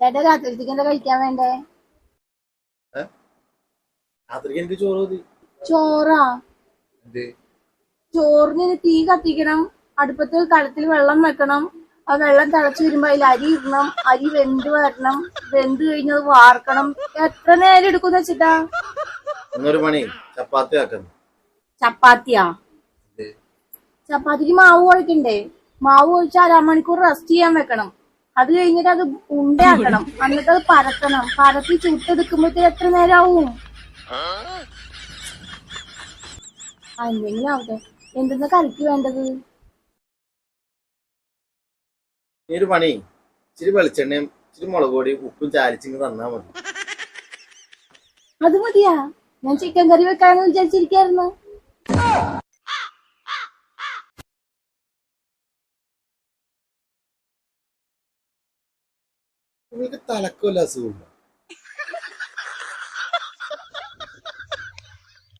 ചേട്ടാ രാത്രിത്തേക്ക് എന്താ കഴിക്കാൻ വേണ്ടേ? രാത്രിക്ക് എനിക്ക് ചോറ് മതി? ചോറാ? എന്ത്? ചോറിന് തീ കത്തിക്കണം അടുപ്പത്ത് കലത്തിൽ വെള്ളം വെക്കണം ആ വെള്ളം തിളച്ചു വരുമ്പോ അതിൽ അരി ഇടണം അരി വെന്ത് വരണം വെന്ത് കഴിഞ്ഞത് വാർക്കണം. എത്ര നേരം എടുക്കുന്ന വെച്ചിട്ടാ? ചപ്പാത്തി ആക്കുന്നു ചപ്പാത്തിയാ? ചപ്പാത്തിക്ക് മാവ് കുഴക്കണ്ടേ? മാവ് കുഴച്ച് അരമണിക്കൂർ റെസ്റ്റ് ചെയ്യാൻ വെക്കണം. അത് കഴിഞ്ഞിട്ട് അത് ഉണ്ടയാക്കണം. എന്നിട്ട് അത് പരത്തണം. പരത്തി ചുട്ടെടുക്കുമ്പോഴത്തേക്ക് എത്ര നേരം ആവും ആ, എന്തെങ്കിലും ആവട്ടെ. എന്തെന്നാ കറിക്ക് വേണ്ടത്? ഒരു പണി. ഇച്ചിരി വെളിച്ചെണ്ണയും ഇച്ചിരി മുളക് പൊടിയും ഉപ്പും ചാലിച്ചിങ് തന്നാ മതി. അത് മതിയാ. ഞാൻ ചിക്കൻ കറി വെക്കാന്ന് വിചാരിച്ചിരിക്കായിരുന്നു. നിങ്ങൾക്ക് തലക്കല്ല അസുഖമില്ല